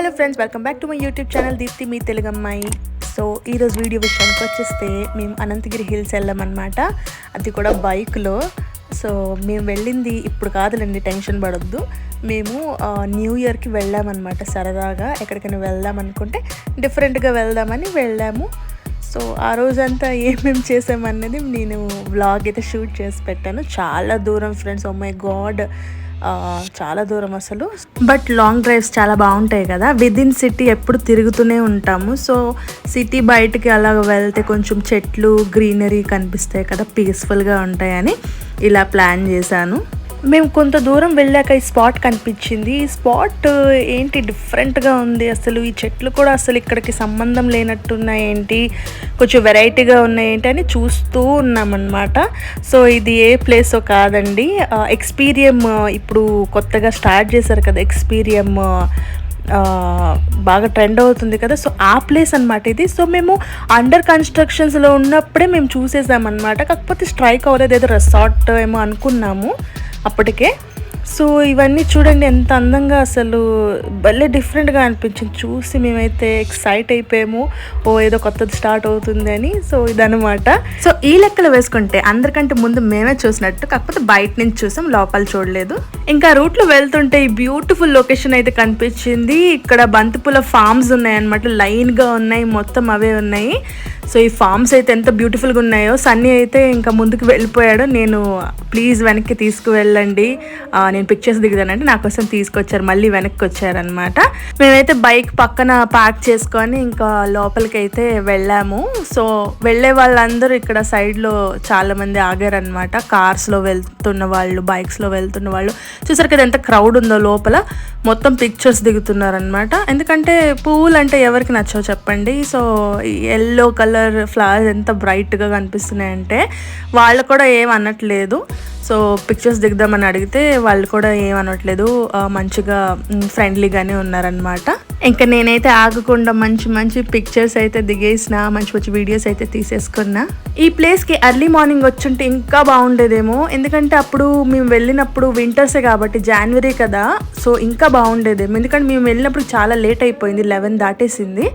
Hello friends welcome back to my YouTube channel Deepti మీ తెలుగు అమ్మాయి so ఈరోజు video విషయానికి వచ్చేస్తే మేము అనంతగిరి హిల్స్ వెళ్ళామన్నమాట. అది కూడా బైక్లో. సో మేము వెళ్ళింది ఇప్పుడు కాదులేండి టెన్షన్ పడొద్దు. మేము న్యూ ఇయర్కి వెళ్ళామన్నమాట సరదాగా. ఎక్కడికైనా వెళ్దాం అనుకుంటే డిఫరెంట్గా వెళ్దామని వెళ్ళాము. సో ఆ రోజంతా ఏమేమి చేసామన్నది నేను వ్లాగ్ అయితే షూట్ చేసి పెట్టాను. చాలా దూరం ఫ్రెండ్స్. Oh my God. చాలా దూరం అసలు. బట్ లాంగ్ డ్రైవ్స్ చాలా బాగుంటాయి కదా. విదిన్ సిటీ ఎప్పుడు తిరుగుతూనే ఉంటాము. సో సిటీ బయటికి అలా వెళ్తే కొంచెం చెట్లు గ్రీనరీ కనిపిస్తాయి కదా పీస్ఫుల్గా ఉంటాయని ఇలా ప్లాన్ చేశాను. మేము కొంత దూరం వెళ్ళాక ఈ స్పాట్ కనిపించింది. ఈ స్పాట్ ఏంటి డిఫరెంట్గా ఉంది అసలు? ఈ చెట్లు కూడా అసలు ఇక్కడికి సంబంధం లేనట్టున్నాయి ఏంటి కొంచెం వెరైటీగా ఉన్నాయి ఏంటి అని చూస్తూ ఉన్నామన్నమాట. సో ఇది ఏ ప్లేసో కాదండి. ఎక్స్పీరియం ఇప్పుడు కొత్తగా స్టార్ట్ చేశారు కదా ఎక్స్పీరియం బాగా ట్రెండ్ అవుతుంది కదా. సో ఆ ప్లేస్ అనమాట ఇది. సో మేము అండర్ కన్స్ట్రక్షన్స్లో ఉన్నప్పుడే మేము చూసేసామన్నమాట. కాకపోతే స్ట్రైక్ అవ్వలేదు. ఏదో రిసార్ట్ ఏమో అనుకున్నాము. అప్పటికే. సో ఇవన్నీ చూడండి ఎంత అందంగా అసలు భలే డిఫరెంట్గా అనిపించింది. చూసి మేమైతే ఎక్సైట్ అయిపోయాము. ఓ ఏదో కొత్తది స్టార్ట్ అవుతుంది అని. సో ఇదనమాట సో ఈ లెక్కలు వేసుకుంటే అందరికంటే ముందు మేమే చూసినట్టు కాకపోతే బయట నుంచి చూసాం లోపల చూడలేదు. ఇంకా రూట్లో వెళ్తుంటే ఈ బ్యూటిఫుల్ లొకేషన్ అయితే కనిపించింది. ఇక్కడ బంతిపూల ఉన్నాయి ఉన్నాయన్నమాట. లైన్గా ఉన్నాయి మొత్తం అవే ఉన్నాయి. సో ఈ ఫార్మ్స్ అయితే ఎంత బ్యూటిఫుల్గా ఉన్నాయో సన్నీ అయితే ఇంకా ముందుకు వెళ్ళిపోయాడు. నేను ప్లీజ్ వెనక్కి తీసుకువెళ్ళండి. నేను పిక్చర్స్ దిగుదానంటే నా కోసం తీసుకొచ్చారు మళ్ళీ వెనక్కి వచ్చారనమాట మేమైతే బైక్ పక్కన పార్క్ చేసుకొని ఇంకా లోపలికి అయితే వెళ్ళాము. సో వెళ్ళే వాళ్ళందరూ ఇక్కడ సైడ్లో చాలామంది ఆగారనమాట కార్స్లో వెళ్తున్న వాళ్ళు బైక్స్లో వెళ్తున్న వాళ్ళు. చూసారు కదా ఎంత క్రౌడ్ ఉందో లోపల. మొత్తం పిక్చర్స్ దిగుతున్నారనమాట ఎందుకంటే పువ్వులు అంటే ఎవరికి నచ్చో చెప్పండి. సో ఎల్లో కలర్ ఫ్లవర్స్ ఎంత బ్రైట్గా కనిపిస్తున్నాయంటే వాళ్ళు కూడా ఏం అనట్లేదు సో పిక్చర్స్ దిగుదామని అడిగితే వాళ్ళు కూడా ఏం అనట్లేదు మంచిగా ఫ్రెండ్లీగానే ఉన్నారనమాట ఇంకా నేనైతే ఆగకుండా మంచి మంచి పిక్చర్స్ అయితే దిగేసిన మంచి మంచి వీడియోస్ అయితే తీసేసుకున్నా. ఈ ప్లేస్కి ఎర్లీ మార్నింగ్ వచ్చుంటే ఇంకా బాగుండేదేమో. ఎందుకంటే అప్పుడు మేము వెళ్ళినప్పుడు వింటర్సే కాబట్టి జనవరి కదా. సో ఇంకా బాగుండేదేమో. ఎందుకంటే మేము వెళ్ళినప్పుడు చాలా లేట్ అయిపోయింది లెవెన్ దాటేసింది.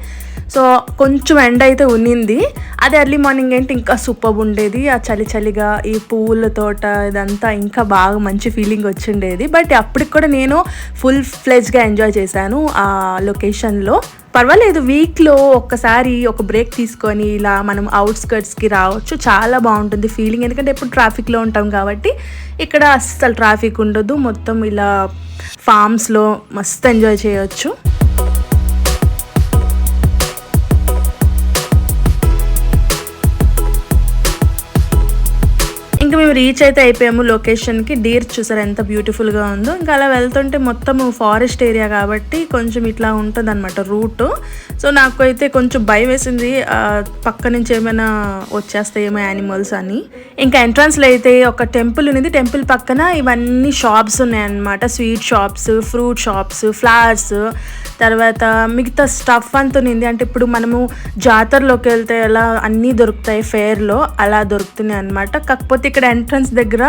సో కొంచెం ఎండ అయితే ఉన్నింది. అదే ఎర్లీ మార్నింగ్ ఏంటి ఇంకా సూపర్ ఉండేది. ఆ చలి చలిగా ఈ పువ్వుల తోట ఇదంతా ఇంకా బాగా మంచి ఫీలింగ్ వచ్చిండేది. బట్ అప్పటికి కూడా నేను ఫుల్ ఫ్లెజ్గా ఎంజాయ్ చేశాను ఆ లొకేషన్లో. పర్వాలేదు వీక్లో ఒక్కసారి ఒక బ్రేక్ తీసుకొని ఇలా మనం అవుట్స్కర్ట్స్కి రావచ్చు. చాలా బాగుంటుంది ఫీలింగ్. ఎందుకంటే ఎప్పుడు ట్రాఫిక్లో ఉంటాం కాబట్టి ఇక్కడ అస్సలు ట్రాఫిక్ ఉండదు. మొత్తం ఇలా ఫామ్స్లో మస్తు ఎంజాయ్ చేయొచ్చు. రీచ్ అయితే అయిపోయాము లొకేషన్కి డీర్ చూసారు ఎంత బ్యూటిఫుల్గా ఉందో. ఇంకా అలా వెళ్తుంటే మొత్తం ఫారెస్ట్ ఏరియా కాబట్టి కొంచెం ఇట్లా ఉంటుంది అనమాట రూట్ సో నాకు అయితే కొంచెం భయం వేసింది. పక్క నుంచి ఏమైనా వచ్చేస్తాయేమో యానిమల్స్ అని. ఇంకా ఎంట్రన్స్లో అయితే ఒక టెంపుల్ ఉంది టెంపుల్ పక్కన ఇవన్నీ షాప్స్ ఉన్నాయన్నమాట. Sweet shops fruit shops flowers తర్వాత మిగతా స్టఫ్ అంత ఉంది అంటే ఇప్పుడు మనము జాతరలోకి వెళ్తే ఎలా అన్నీ దొరుకుతాయి. ఫేర్లో అలా దొరుకుతున్నాయి అనమాట కాకపోతే ఇక్కడ ఎంట్రన్స్ దగ్గర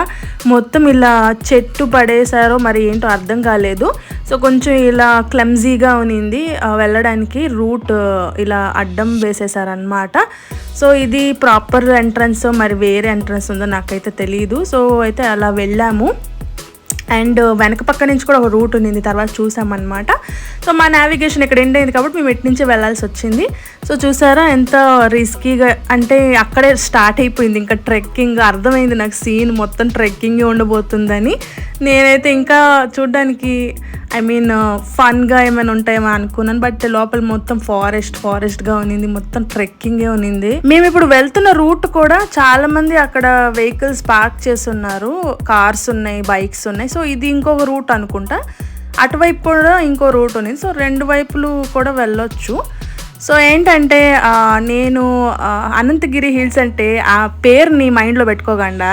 మొత్తం ఇలా చెట్టు పడేశారో మరి ఏంటో అర్థం కాలేదు. సో కొంచెం ఇలా క్లమ్జీగా ఉన్నింది వెళ్ళడానికి రూట్ ఇలా అడ్డం వేసేసారనమాట సో ఇది ప్రాపర్ ఎంట్రన్స్ మరి వేరే ఎంట్రన్స్ ఉందో నాకైతే తెలియదు సో అయితే అలా వెళ్ళాము. అండ్ వెనక పక్క నుంచి కూడా ఒక రూట్ ఉంది తర్వాత చూసామన్నమాట. సో మా నావిగేషన్ ఇక్కడ ఎండ్ అయింది కాబట్టి మేము ఎటు నుంచి వెళ్ళాల్సి వచ్చింది. సో చూసారా ఎంత రిస్కీగా అంటే అక్కడే స్టార్ట్ అయిపోయింది. ఇంకా ట్రెక్కింగ్ అర్థమైంది నాకు సీన్ మొత్తం ట్రెక్కింగ్ ఉండబోతుందని నేనైతే ఇంకా చూడడానికి ఐ మీన్ ఫన్గా ఏమైనా ఉంటాయేమో అనుకున్నాను బట్ లోపల మొత్తం ఫారెస్ట్ ఫారెస్ట్గా ఉన్నింది మొత్తం ట్రెక్కింగే ఉన్నింది. మేము ఇప్పుడు వెళ్తున్న రూట్ కూడా చాలా మంది అక్కడ వెహికల్స్ పార్క్ చేసి ఉన్నారు కార్స్ ఉన్నాయి బైక్స్ ఉన్నాయి. సో ఇది ఇంకొక రూట్ అనుకుంటా. అటువైపు కూడా ఇంకో రూట్ ఉంది సో రెండు వైపులు కూడా వెళ్ళొచ్చు. సో ఏంటంటే నేను అనంతగిరి హిల్స్ అంటే ఆ పేరుని మైండ్లో పెట్టుకోకుండా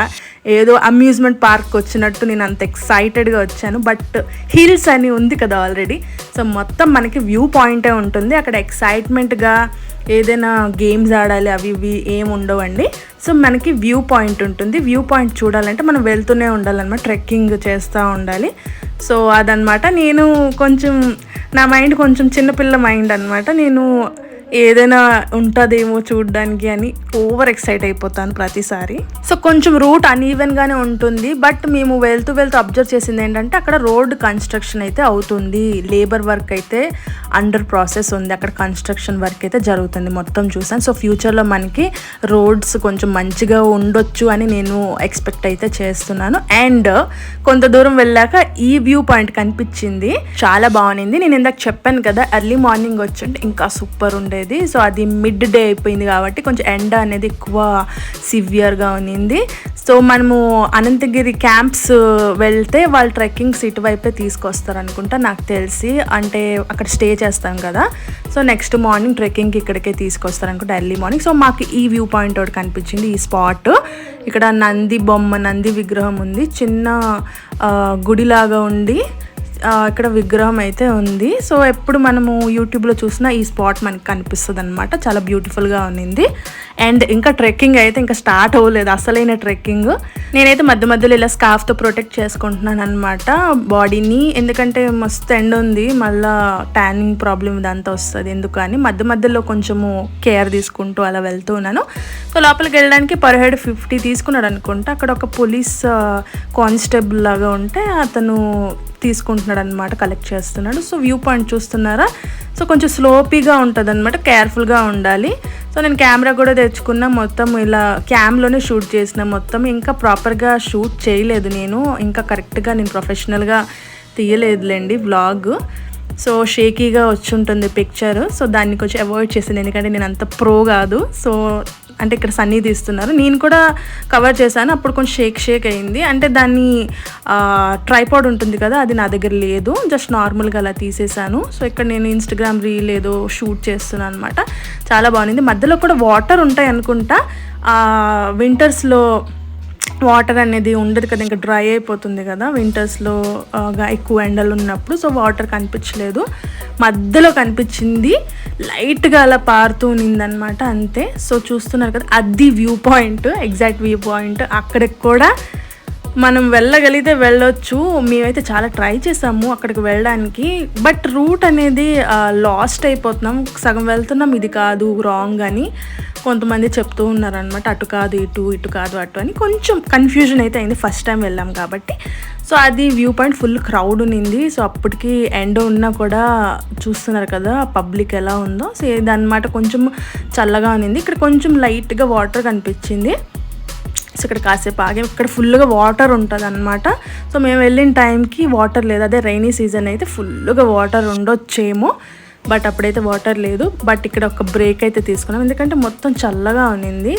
ఏదో అమ్యూజ్మెంట్ పార్క్ వచ్చినట్టు నేను అంత ఎక్సైటెడ్గా వచ్చాను. బట్ హిల్స్ అని ఉంది కదా ఆల్రెడీ సో మొత్తం మనకి వ్యూ పాయింటే ఉంటుంది. అక్కడ ఎక్సైట్మెంట్గా ఏదైనా గేమ్స్ ఆడాలి అవి ఇవి ఏం ఉండవండి. సో మనకి వ్యూ పాయింట్ ఉంటుంది. వ్యూ పాయింట్ చూడాలంటే మనం వెళ్తూనే ఉండాలన్నమాట. ట్రెక్కింగ్ చేస్తూ ఉండాలి. సో అదనమాట నేను కొంచెం నా మైండ్ కొంచెం చిన్నపిల్ల మైండ్ అనమాట నేను ఏదైనా ఉంటుందేమో చూడడానికి అని ఓవర్ ఎక్సైట్ అయిపోతాను ప్రతిసారి. సో కొంచెం రూట్ అన్ఈవెన్గానే ఉంటుంది బట్ మేము వెళ్తూ వెళ్తూ అబ్జర్వ్ చేసింది ఏంటంటే అక్కడ రోడ్ కన్స్ట్రక్షన్ అయితే అవుతుంది. లేబర్ వర్క్ అయితే అండర్ ప్రాసెస్ ఉంది. అక్కడ కన్స్ట్రక్షన్ వర్క్ అయితే జరుగుతుంది మొత్తం చూసాను సో ఫ్యూచర్లో మనకి రోడ్స్ కొంచెం మంచిగా ఉండొచ్చు అని నేను ఎక్స్పెక్ట్ అయితే చేస్తున్నాను. అండ్ కొంత దూరం వెళ్ళాక ఈ వ్యూ పాయింట్ కనిపించింది. చాలా బాగుంది. నేను ఇందాక చెప్పాను కదా ఎర్లీ మార్నింగ్ వచ్చింటే ఇంకా సూపర్ ఉండేది. సో అది మిడ్ డే అయిపోయింది కాబట్టి కొంచెం ఎండ అనేది ఎక్కువ సివియర్గా ఉంది ఉన్నింది సో మనము అనంతగిరి క్యాంప్స్ వెళ్తే వాళ్ళు ట్రెక్కింగ్స్ ఇటువైపే తీసుకొస్తారు అనుకుంటా నాకు తెలిసి. అంటే అక్కడ స్టే చేస్తాం కదా. సో నెక్స్ట్ మార్నింగ్ ట్రెక్కింగ్కి ఇక్కడికే తీసుకొస్తారు అనుకుంటా ఎర్లీ మార్నింగ్. సో మాకు ఈ వ్యూ పాయింట్ ఒకటి కనిపించింది ఈ స్పాట్. ఇక్కడ నంది బొమ్మ నంది విగ్రహం ఉంది. చిన్న గుడిలాగా ఉండి ఇక్కడ విగ్రహం అయితే ఉంది. సో ఎప్పుడు మనము యూట్యూబ్లో చూసినా ఈ స్పాట్ మనకి కనిపిస్తుంది అనమాట చాలా బ్యూటిఫుల్గా ఉన్నింది. అండ్ ఇంకా ట్రెక్కింగ్ అయితే ఇంకా స్టార్ట్ అవ్వలేదు అసలైన ట్రెక్కింగ్. నేనైతే మధ్య మధ్యలో ఇలా స్కార్ఫ్తో ప్రొటెక్ట్ చేసుకుంటున్నాను అనమాట బాడీని. ఎందుకంటే మస్తు ఎండ్ ఉంది మళ్ళా ట్యానింగ్ ప్రాబ్లం ఇదంతా వస్తుంది. ఎందుకు అని మధ్య మధ్యలో కొంచెము కేర్ తీసుకుంటూ అలా వెళ్తూ ఉన్నాను. సో లోపలికి వెళ్ళడానికి పర్ హెడ్ ఫిఫ్టీ తీసుకున్నాడు అనుకుంటా. అక్కడ ఒక పోలీస్ కానిస్టేబుల్ లాగా ఉంటే అతను తీసుకుంటున్నాడు అనమాట కలెక్ట్ చేస్తున్నాడు. సో వ్యూ పాయింట్ చూస్తున్నారా? సో కొంచెం స్లోపీగా ఉంటుంది అనమాట కేర్ఫుల్గా ఉండాలి. సో నేను కెమెరా కూడా తెచ్చుకున్నా మొత్తం ఇలా క్యామ్లోనే షూట్ చేసిన. మొత్తం ఇంకా ప్రాపర్గా షూట్ చేయలేదు నేను. ఇంకా కరెక్ట్గా నేను ప్రొఫెషనల్గా తీయలేదులేండి వ్లాగ్ సో షేకీగా వచ్చి ఉంటుంది పిక్చర్ సో దాన్ని కొంచెం అవాయిడ్ చేసింది ఎందుకంటే నేను అంత ప్రో కాదు. సో అంటే ఇక్కడ సన్నీ తీస్తున్నారు. నేను కూడా కవర్ చేశాను. అప్పుడు కొంచెం షేక్ షేక్ అయింది. అంటే దాన్ని ట్రైపాడ్ ఉంటుంది కదా అది నా దగ్గర లేదు. జస్ట్ నార్మల్గా అలా తీసేసాను సో ఇక్కడ నేను ఇన్స్టాగ్రామ్ రీల్ ఏదో షూట్ చేస్తున్నాను అనమాట చాలా బాగుంది. మధ్యలో కూడా వాటర్ ఉంటాయి అనుకుంటా. వింటర్స్లో వాటర్ అనేది ఉండదు కదా ఇంకా డ్రై అయిపోతుంది కదా. వింటర్స్లో ఎక్కువ ఎండలు ఉన్నప్పుడు సో వాటర్ కనిపించలేదు. మధ్యలో కనిపించింది లైట్గా అలా పారుతూ ఉన్నిందనమాట అంతే. సో చూస్తున్నారు కదా అది view point exact view point. అక్కడికి కూడా మనం వెళ్ళగలిగితే వెళ్ళొచ్చు. మేమైతే చాలా ట్రై చేసాము అక్కడికి వెళ్ళడానికి. బట్ రూట్ అనేది లాస్ట్ అయిపోతున్నాం. సగం వెళ్తున్నాం ఇది కాదు రాంగ్ అని కొంతమంది చెప్తూ ఉన్నారనమాట అటు కాదు ఇటు ఇటు కాదు అటు అని. కొంచెం కన్ఫ్యూజన్ అయితే అయింది ఫస్ట్ టైం వెళ్ళాం కాబట్టి. సో అది వ్యూ పాయింట్ ఫుల్ క్రౌడ్ ఉన్నింది. సో అప్పటికి ఎండ ఉన్నా కూడా చూస్తున్నారు కదా పబ్లిక్ ఎలా ఉందో. సో ఇదన్నమాట కొంచెం చల్లగా ఉన్నింది. ఇక్కడ కొంచెం లైట్గా వాటర్ కనిపించింది. సో ఇక్కడ కాసేపు ఆగే ఇక్కడ ఫుల్గా వాటర్ ఉంటుంది అనమాట సో మేము వెళ్ళిన టైంకి వాటర్ లేదు. అదే రైనీ సీజన్ అయితే ఫుల్గా వాటర్ ఉండొచ్చేమో బట్ అప్పుడైతే వాటర్ లేదు. బట్ ఇక్కడ ఒక బ్రేక్ అయితే తీసుకున్నాం. ఎందుకంటే మొత్తం చల్లగా ఉన్నింది.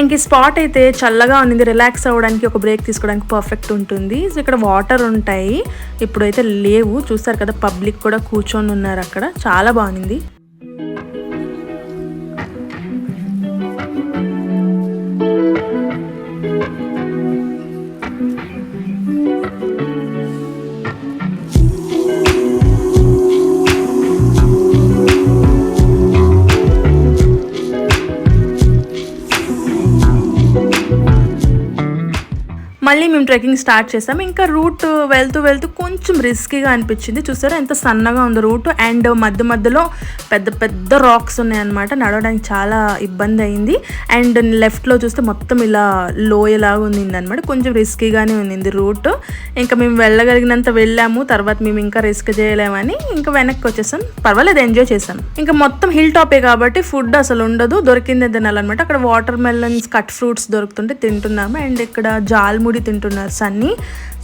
ఇంక ఈ స్పాట్ అయితే చల్లగా ఉంది. రిలాక్స్ అవ్వడానికి ఒక బ్రేక్ తీసుకోవడానికి పర్ఫెక్ట్ ఉంటుంది. సో ఇక్కడ వాటర్ ఉంటాయి. ఇప్పుడైతే లేవు. చూస్తారు కదా పబ్లిక్ కూడా కూర్చొని ఉన్నారు అక్కడ. చాలా బాగుంది. మళ్ళీ మేము ట్రెక్కింగ్ స్టార్ట్ చేసాం. ఇంకా రూట్ వెళ్తూ వెళ్తూ కొంచెం రిస్కీగా అనిపించింది. చూసారా ఎంత సన్నగా ఉంది రూట్. అండ్ మధ్య మధ్యలో పెద్ద పెద్ద రాక్స్ ఉన్నాయన్నమాట. నడవడానికి చాలా ఇబ్బంది అయింది. అండ్ లెఫ్ట్లో చూస్తే మొత్తం ఇలా లోయలాగా ఉంది అనమాట కొంచెం రిస్కీగానే ఉంది రూట్. ఇంకా మేము వెళ్ళగలిగినంత వెళ్ళాము. తర్వాత మేము ఇంకా రిస్క్ చేయలేమని ఇంకా వెనక్కి వచ్చేసాం. పర్వాలేదు ఎంజాయ్ చేసాం ఇంకా మొత్తం హిల్ టాపే కాబట్టి ఫుడ్ అసలు ఉండదు. దొరికిందే తినాలన్నమాట. అక్కడ వాటర్ మెలన్స్ కట్ ఫ్రూట్స్ దొరుకుతుంటే తింటున్నాము. అండ్ ఇక్కడ జాల్ముడి తింటున్నారు సన్నీ.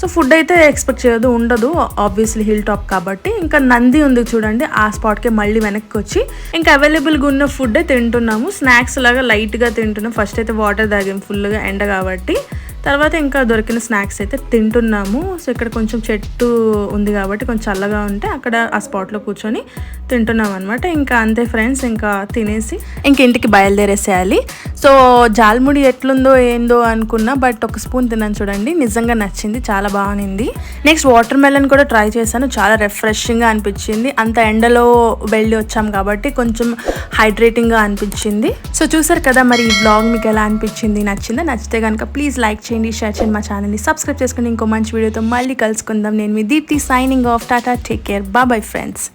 సో ఫుడ్ అయితే ఎక్స్పెక్ట్ చేయదు ఉండదు ఆబ్వియస్లీ హిల్ టాప్ కాబట్టి. ఇంకా నంది ఉంది చూడండి ఆ స్పాట్కే మళ్ళీ వెనక్కి వచ్చి ఇంకా అవైలబుల్గా ఉన్న ఫుడ్ తింటున్నాము. స్నాక్స్ లాగా లైట్గా తింటున్నాం. ఫస్ట్ అయితే వాటర్ తాగాం ఫుల్గా ఎండ కాబట్టి. తర్వాత ఇంకా దొరికిన స్నాక్స్ అయితే తింటున్నాము. సో ఇక్కడ కొంచెం చెట్టు ఉంది కాబట్టి కొంచెం చల్లగా ఉంటే అక్కడ ఆ స్పాట్లో కూర్చొని తింటున్నాం అనమాట ఇంకా అంతే ఫ్రెండ్స్ ఇంకా తినేసి ఇంక ఇంటికి బయలుదేరేసేయాలి. సో జాల్ముడి ఎట్లుందో ఏందో అనుకున్నా బట్ ఒక స్పూన్ తిన్నాను చూడండి. నిజంగా నచ్చింది చాలా బాగుంది నెక్స్ట్ వాటర్ మెలన్ కూడా ట్రై చేశాను చాలా రిఫ్రెషింగ్గా అనిపించింది. అంత ఎండలో వెళ్ళి వచ్చాం కాబట్టి కొంచెం హైడ్రేటింగ్గా అనిపించింది. సో చూసారు కదా మరి ఈ బ్లాగ్ మీకు ఎలా అనిపించింది నచ్చిందా? నచ్చితే కనుక ప్లీజ్ లైక్ చేయండి. చేయండి షేర్ చేయండి మా ఛానల్ని సబ్స్క్రైబ్ చేసుకుని ఇంకో మంచి వీడియోతో మళ్ళీ కలుసుకుందాం. నేను మీ Deepthi signing off tata take care bye bye friends